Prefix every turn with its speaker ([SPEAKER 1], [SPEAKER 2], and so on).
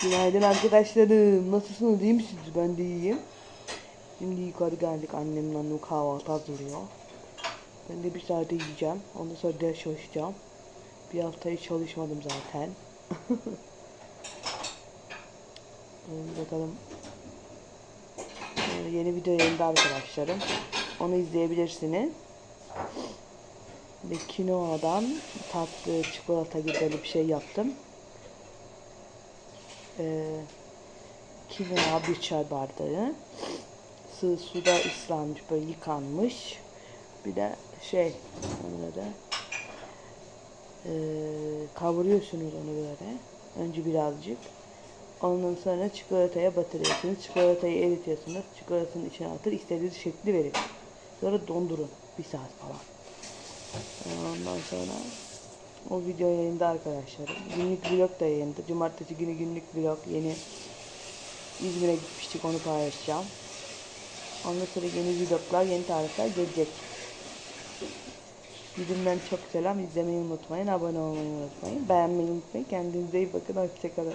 [SPEAKER 1] Günaydın arkadaşlarım. Nasılsınız? iyi misiniz? Ben de iyiyim. Şimdi yukarı geldik. Annemle annem kahvaltı hazırlıyor. Ben de bir saate yiyeceğim. Ondan sonra ders çalışacağım. Bir hafta hiç çalışmadım zaten. Ee, Bakalım. Ee, Yeni video yayında arkadaşlarım. Onu izleyebilirsiniz. Ve kinoadan tatlı çikolata gibi bir şey yaptım. Ee, kinoa bir çay bardağı. Sığ suda ıslanmış böyle yıkanmış. Bir de şey da ee, kavuruyorsunuz onu böyle. Önce birazcık. Ondan sonra çikolataya batırıyorsunuz. Çikolatayı eritiyorsunuz. Çikolatanın içine atır. istediğiniz şekli verin. Sonra dondurun. Bir saat falan. Ondan sonra o video yayında arkadaşlar. Günlük vlog da yayında. Cumartesi günü günlük vlog yeni İzmir'e gitmiştik onu paylaşacağım. Ondan sonra yeni vloglar, yeni tarifler gelecek. Videomdan çok selam. izlemeyi unutmayın. Abone olmayı unutmayın. Beğenmeyi unutmayın. Kendinize iyi bakın. Hoşçakalın.